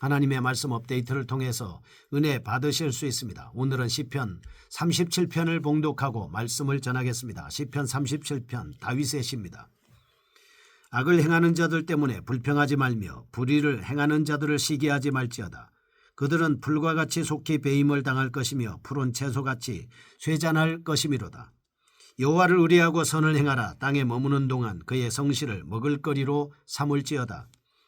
하나님의 말씀 업데이트를 통해서 은혜 받으실 수 있습니다. 오늘은 시편 37편을 봉독하고 말씀을 전하겠습니다. 시편 37편 다윗의 시입니다. 악을 행하는 자들 때문에 불평하지 말며 불의를 행하는 자들을 시기하지 말지어다. 그들은 풀과 같이 속히 배임을 당할 것이며 푸른 채소같이 쇠잔할 것이미로다. 여호와를 의뢰하고 선을 행하라 땅에 머무는 동안 그의 성실을 먹을거리로 삼을지어다.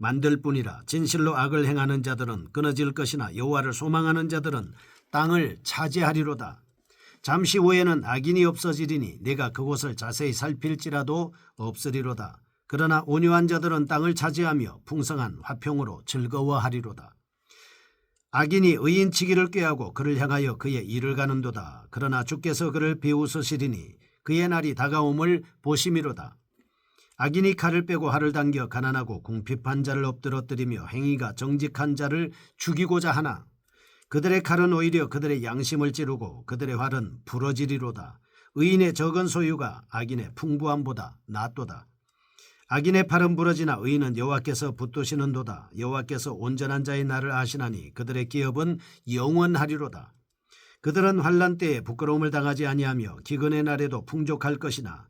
만들 뿐이라 진실로 악을 행하는 자들은 끊어질 것이나 여호와를 소망하는 자들은 땅을 차지하리로다. 잠시 후에는 악인이 없어지리니 내가 그곳을 자세히 살필지라도 없으리로다. 그러나 온유한 자들은 땅을 차지하며 풍성한 화평으로 즐거워하리로다. 악인이 의인치기를 꾀하고 그를 향하여 그의 일을 가는도다. 그러나 주께서 그를 비웃으시리니 그의 날이 다가옴을 보심이로다. 악인이 칼을 빼고 활을 당겨 가난하고 궁핍한 자를 엎드러뜨리며 행위가 정직한 자를 죽이고자 하나 그들의 칼은 오히려 그들의 양심을 찌르고 그들의 활은 부러지리로다. 의인의 적은 소유가 악인의 풍부함보다 낫도다. 악인의 팔은 부러지나 의인은 여호와께서 붙드시는도다. 여호와께서 온전한 자의 날을 아시나니 그들의 기업은 영원하리로다. 그들은 환란 때에 부끄러움을 당하지 아니하며 기근의 날에도 풍족할 것이나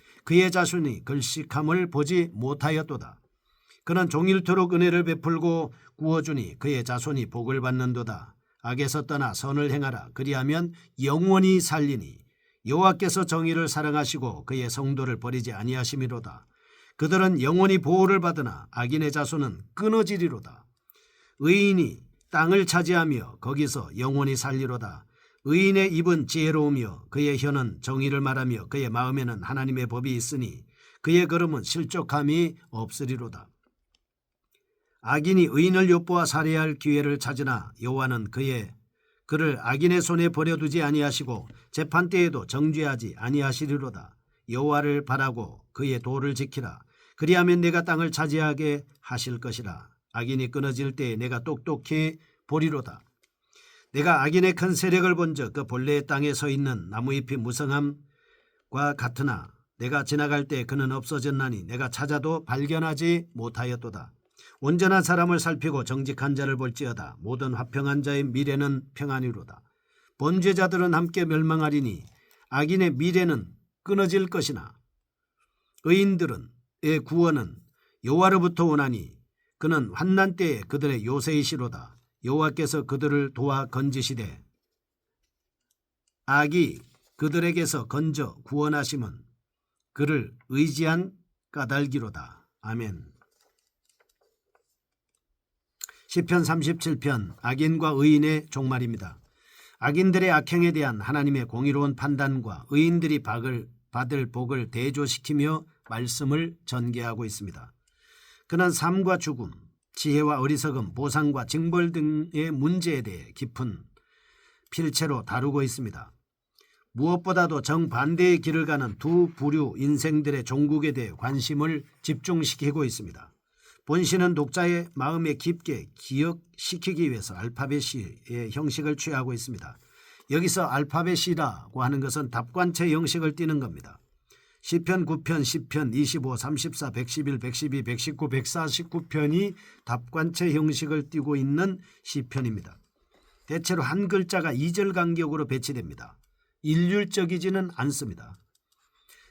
그의 자손이 글식함을 보지 못하였도다. 그는 종일토록 은혜를 베풀고 구워주니 그의 자손이 복을 받는도다. 악에서 떠나 선을 행하라. 그리하면 영원히 살리니 여호와께서 정의를 사랑하시고 그의 성도를 버리지 아니하심이로다. 그들은 영원히 보호를 받으나 악인의 자손은 끊어지리로다. 의인이 땅을 차지하며 거기서 영원히 살리로다. 의인의 입은 지혜로우며 그의 혀는 정의를 말하며 그의 마음에는 하나님의 법이 있으니 그의 걸음은 실족함이 없으리로다. 악인이 의인을 엿보아 살해할 기회를 찾으나 여호와는 그의 그를 악인의 손에 버려두지 아니하시고 재판 때에도 정죄하지 아니하시리로다. 여호와를 바라고 그의 도를 지키라. 그리하면 내가 땅을 차지하게 하실 것이라. 악인이 끊어질 때에 내가 똑똑히 보리로다. 내가 악인의 큰 세력을 본즉 그 본래의 땅에 서 있는 나무잎이 무성함과 같으나 내가 지나갈 때 그는 없어졌나니 내가 찾아도 발견하지 못하였도다. 온전한 사람을 살피고 정직한 자를 볼지어다. 모든 화평한 자의 미래는 평안이로다. 범죄자들은 함께 멸망하리니 악인의 미래는 끊어질 것이나 의인들은 의 구원은 여호와로부터 오나니 그는 환난 때에 그들의 요새이시로다. 여호와께서 그들을 도와 건지시되 악이 그들에게서 건져 구원하심은 그를 의지한 까닭이로다. 아멘. 시편 37편 악인과 의인의 종말입니다. 악인들의 악행에 대한 하나님의 공의로운 판단과 의인들이 박을 받을 복을 대조시키며 말씀을 전개하고 있습니다. 그는 삶과 죽음, 지혜와 어리석음, 보상과 징벌 등의 문제에 대해 깊은 필체로 다루고 있습니다. 무엇보다도 정반대의 길을 가는 두 부류 인생들의 종국에 대해 관심을 집중시키고 있습니다. 본시는 독자의 마음에 깊게 기억시키기 위해서 알파벳의 형식을 취하고 있습니다. 여기서 알파벳이라고 하는 것은 답관체 형식을 띠는 겁니다. 시편 9편, 10편, 25, 34, 111, 112, 119, 149편이 답관체 형식을 띠고 있는 시편입니다. 대체로 한 글자가 2절 간격으로 배치됩니다. 일률적이지는 않습니다.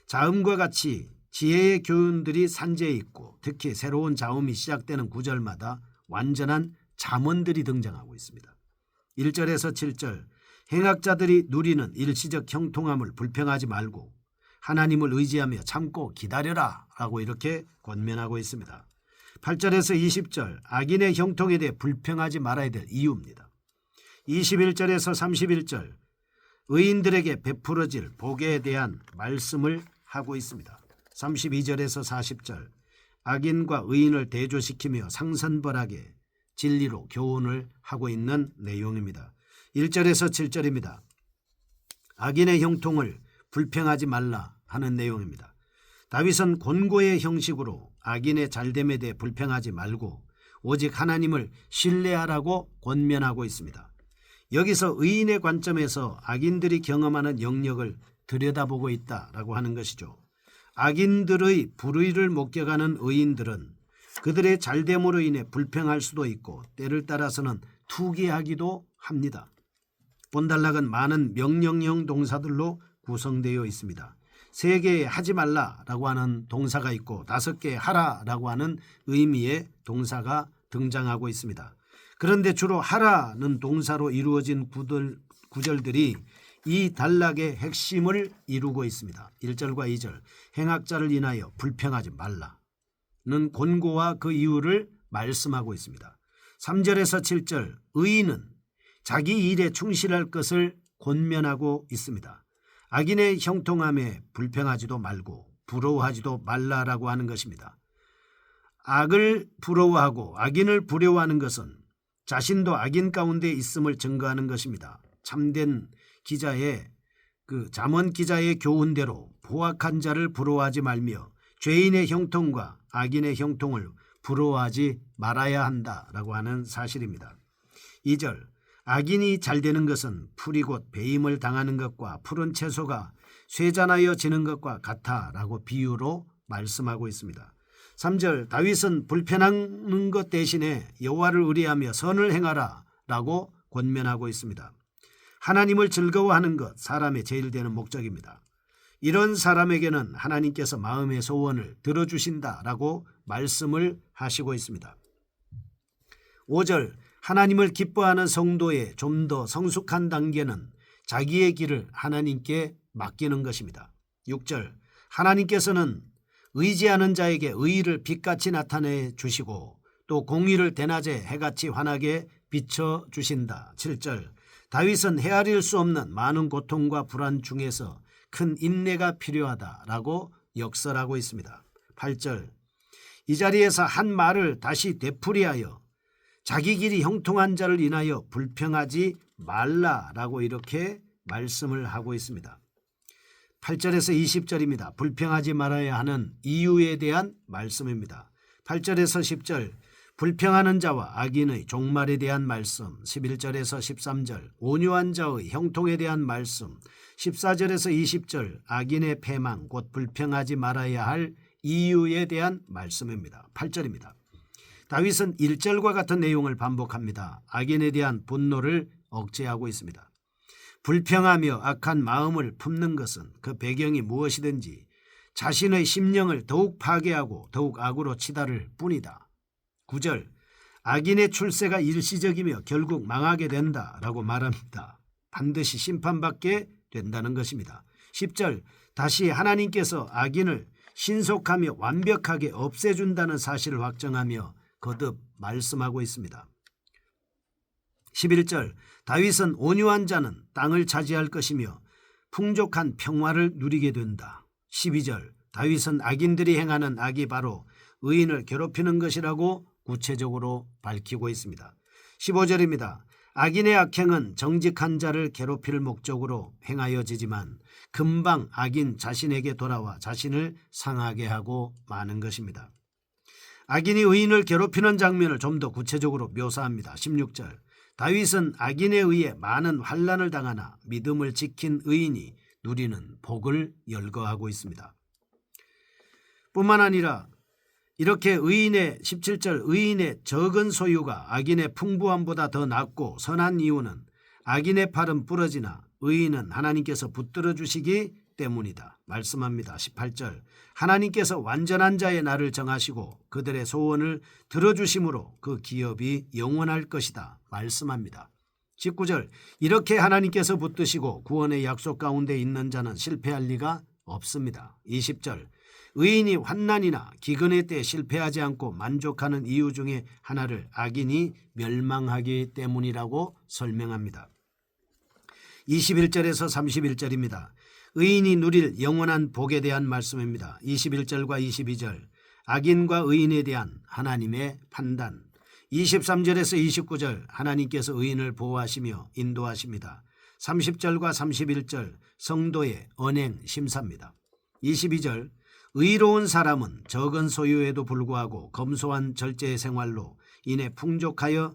자음과 같이 지혜의 교훈들이 산재해 있고 특히 새로운 자음이 시작되는 구절마다 완전한 잠언들이 등장하고 있습니다. 1절에서 7절 행악자들이 누리는 일시적 형통함을 불평하지 말고 하나님을 의지하며 참고 기다려라 라고 이렇게 권면하고 있습니다. 8절에서 20절 악인의 형통에 대해 불평하지 말아야 될 이유입니다. 21절에서 31절 의인들에게 베풀어질 복에 대한 말씀을 하고 있습니다. 32절에서 40절 악인과 의인을 대조시키며 상선벌하게 진리로 교훈을 하고 있는 내용입니다. 1절에서 7절입니다. 악인의 형통을 불평하지 말라 하는 내용입니다. 다윗은 권고의 형식으로 악인의 잘됨에 대해 불평하지 말고 오직 하나님을 신뢰하라고 권면하고 있습니다. 여기서 의인의 관점에서 악인들이 경험하는 영역을 들여다보고 있다라고 하는 것이죠. 악인들의 불의를 목격하는 의인들은 그들의 잘됨으로 인해 불평할 수도 있고 때를 따라서는 투기하기도 합니다. 본달락은 많은 명령형 동사들로 구성되어 있습니다. 세 개의 하지 말라라고 하는 동사가 있고 다섯 개의 하라라고 하는 의미의 동사가 등장하고 있습니다. 그런데 주로 하라는 동사로 이루어진 구들, 구절들이 이 단락의 핵심을 이루고 있습니다. 1절과 2절 행악자를 인하여 불평하지 말라는 권고와 그 이유를 말씀하고 있습니다. 3절에서 7절 의인은 자기 일에 충실할 것을 권면하고 있습니다. 악인의 형통함에 불평하지도 말고 부러워하지도 말라라고 하는 것입니다. 악을 부러워하고 악인을 부려워하는 것은 자신도 악인 가운데 있음을 증거하는 것입니다. 참된 기자의 그 잠언 기자의 교훈대로 포악한 자를 부러워하지 말며 죄인의 형통과 악인의 형통을 부러워하지 말아야 한다라고 하는 사실입니다. 2절 악인이 잘 되는 것은 풀이 곧 배임을 당하는 것과 푸른 채소가 쇠잔하여 지는 것과 같아라고 비유로 말씀하고 있습니다. 3절 다윗은 불편한 것 대신에 여호와를 의뢰하며 선을 행하라라고 권면하고 있습니다. 하나님을 즐거워하는 것 사람의 제일 되는 목적입니다. 이런 사람에게는 하나님께서 마음의 소원을 들어주신다라고 말씀을 하시고 있습니다. 5절 하나님을 기뻐하는 성도의 좀 더 성숙한 단계는 자기의 길을 하나님께 맡기는 것입니다. 6절 하나님께서는 의지하는 자에게 의의를 빛같이 나타내 주시고 또 공의를 대낮에 해같이 환하게 비춰 주신다. 7절 다윗은 헤아릴 수 없는 많은 고통과 불안 중에서 큰 인내가 필요하다라고 역설하고 있습니다. 8절 이 자리에서 한 말을 다시 되풀이하여 자기 길이 형통한 자를 인하여 불평하지 말라라고 이렇게 말씀을 하고 있습니다. 8절에서 20절입니다. 불평하지 말아야 하는 이유에 대한 말씀입니다. 8절에서 10절 불평하는 자와 악인의 종말에 대한 말씀 11절에서 13절 온유한 자의 형통에 대한 말씀 14절에서 20절 악인의 패망 곧 불평하지 말아야 할 이유에 대한 말씀입니다. 8절입니다. 다윗은 1절과 같은 내용을 반복합니다. 악인에 대한 분노를 억제하고 있습니다. 불평하며 악한 마음을 품는 것은 그 배경이 무엇이든지 자신의 심령을 더욱 파괴하고 더욱 악으로 치달을 뿐이다. 9절 악인의 출세가 일시적이며 결국 망하게 된다라고 말합니다. 반드시 심판받게 된다는 것입니다. 10절 다시 하나님께서 악인을 신속하며 완벽하게 없애준다는 사실을 확정하며 거듭 말씀하고 있습니다. 11절 다윗은 온유한 자는 땅을 차지할 것이며 풍족한 평화를 누리게 된다. 12절 다윗은 악인들이 행하는 악이 바로 의인을 괴롭히는 것이라고 구체적으로 밝히고 있습니다. 15절입니다. 악인의 악행은 정직한 자를 괴롭힐 목적으로 행하여지지만 금방 악인 자신에게 돌아와 자신을 상하게 하고 마는 것입니다. 악인이 의인을 괴롭히는 장면을 좀 더 구체적으로 묘사합니다. 16절 다윗은 악인에 의해 많은 환란을 당하나 믿음을 지킨 의인이 누리는 복을 열거하고 있습니다. 뿐만 아니라 이렇게 의인의 17절 의인의 적은 소유가 악인의 풍부함보다 더 낫고 선한 이유는 악인의 팔은 부러지나 의인은 하나님께서 붙들어 주시기 때문이다. 말씀합니다. 18절 하나님께서 완전한 자의 날을 정하시고 그들의 소원을 들어주심으로 그 기업이 영원할 것이다. 말씀합니다. 19절 이렇게 하나님께서 붙드시고 구원의 약속 가운데 있는 자는 실패할 리가 없습니다. 20절 의인이 환난이나 기근의 때 실패하지 않고 만족하는 이유 중에 하나를 악인이 멸망하기 때문이라고 설명합니다. 21절에서 31절입니다. 의인이 누릴 영원한 복에 대한 말씀입니다. 21절과 22절 악인과 의인에 대한 하나님의 판단 23절에서 29절 하나님께서 의인을 보호하시며 인도하십니다. 30절과 31절 성도의 언행 심사입니다. 22절 의로운 사람은 적은 소유에도 불구하고 검소한 절제의 생활로 인해 풍족하여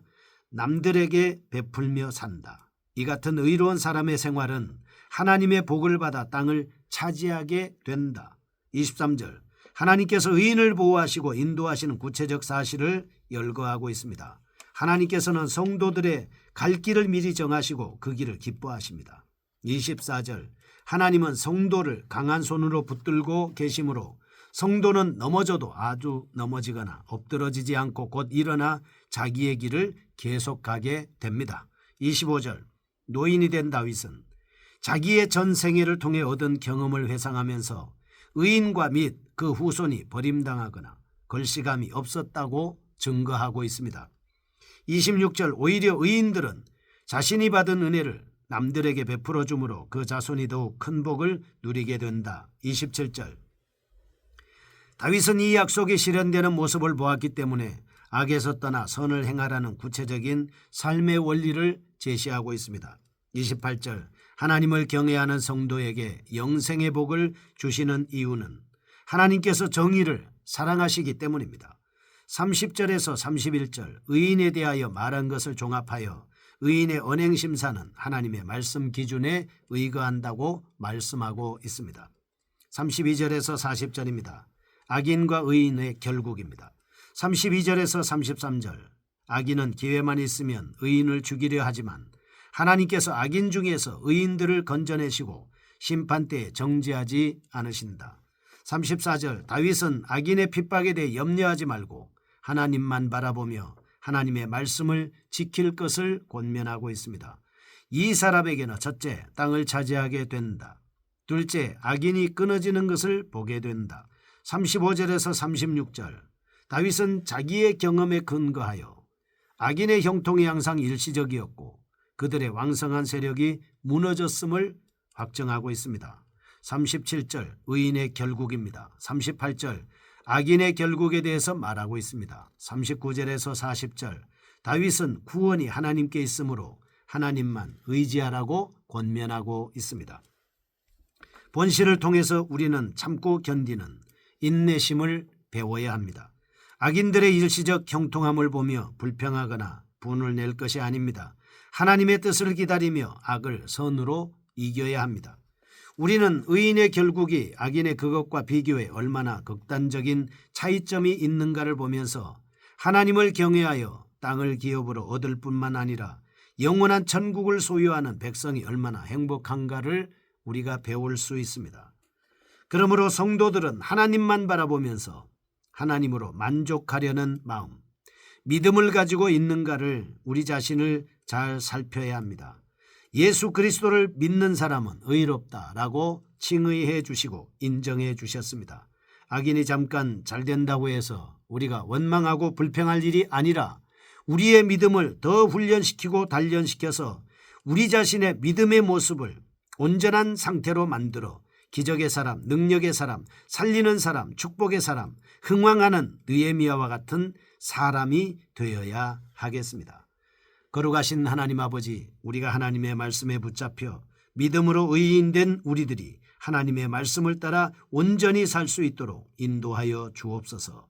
남들에게 베풀며 산다. 이 같은 의로운 사람의 생활은 하나님의 복을 받아 땅을 차지하게 된다. 23절 하나님께서 의인을 보호하시고 인도하시는 구체적 사실을 열거하고 있습니다. 하나님께서는 성도들의 갈 길을 미리 정하시고 그 길을 기뻐하십니다. 24절 하나님은 성도를 강한 손으로 붙들고 계시므로 성도는 넘어져도 아주 넘어지거나 엎드러지지 않고 곧 일어나 자기의 길을 계속하게 됩니다. 25절 노인이 된 다윗은 자기의 전 생애를 통해 얻은 경험을 회상하면서 의인과 및 그 후손이 버림당하거나 걸시감이 없었다고 증거하고 있습니다. 26절 오히려 의인들은 자신이 받은 은혜를 남들에게 베풀어 주므로 그 자손이 더욱 큰 복을 누리게 된다. 27절 다윗은 이 약속이 실현되는 모습을 보았기 때문에 악에서 떠나 선을 행하라는 구체적인 삶의 원리를 제시하고 있습니다. 28절 하나님을 경외하는 성도에게 영생의 복을 주시는 이유는 하나님께서 정의를 사랑하시기 때문입니다. 30절에서 31절 의인에 대하여 말한 것을 종합하여 의인의 언행 심사는 하나님의 말씀 기준에 의거한다고 말씀하고 있습니다. 32절에서 40절입니다. 악인과 의인의 결국입니다. 32절에서 33절 악인은 기회만 있으면 의인을 죽이려 하지만 하나님께서 악인 중에서 의인들을 건져내시고 심판 때에 정죄하지 않으신다. 34절 다윗은 악인의 핍박에 대해 염려하지 말고 하나님만 바라보며 하나님의 말씀을 지킬 것을 권면하고 있습니다. 이 사람에게는 첫째 땅을 차지하게 된다. 둘째 악인이 끊어지는 것을 보게 된다. 35절에서 36절 다윗은 자기의 경험에 근거하여 악인의 형통이 항상 일시적이었고 그들의 왕성한 세력이 무너졌음을 확정하고 있습니다. 37절 의인의 결국입니다. 38절 악인의 결국에 대해서 말하고 있습니다. 39절에서 40절 다윗은 구원이 하나님께 있으므로 하나님만 의지하라고 권면하고 있습니다. 본시를 통해서 우리는 참고 견디는 인내심을 배워야 합니다. 악인들의 일시적 형통함을 보며 불평하거나 분을 낼 것이 아닙니다. 하나님의 뜻을 기다리며 악을 선으로 이겨야 합니다. 우리는 의인의 결국이 악인의 그것과 비교해 얼마나 극단적인 차이점이 있는가를 보면서 하나님을 경외하여 땅을 기업으로 얻을 뿐만 아니라 영원한 천국을 소유하는 백성이 얼마나 행복한가를 우리가 배울 수 있습니다. 그러므로 성도들은 하나님만 바라보면서 하나님으로 만족하려는 마음, 믿음을 가지고 있는가를 우리 자신을 잘 살펴야 합니다. 예수 그리스도를 믿는 사람은 의롭다라고 칭의해 주시고 인정해 주셨습니다. 악인이 잠깐 잘 된다고 해서 우리가 원망하고 불평할 일이 아니라 우리의 믿음을 더 훈련시키고 단련시켜서 우리 자신의 믿음의 모습을 온전한 상태로 만들어 기적의 사람, 능력의 사람, 살리는 사람, 축복의 사람, 흥왕하는 느에미아와 같은 사람이 되어야 하겠습니다. 거룩하신 하나님 아버지, 우리가 하나님의 말씀에 붙잡혀 믿음으로 의인된 우리들이 하나님의 말씀을 따라 온전히 살 수 있도록 인도하여 주옵소서.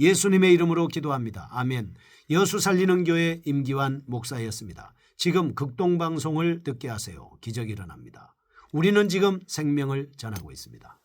예수님의 이름으로 기도합니다. 아멘. 여수 살리는 교회 임기환 목사였습니다. 지금 극동방송을 듣게 하세요. 기적이 일어납니다. 우리는 지금 생명을 전하고 있습니다.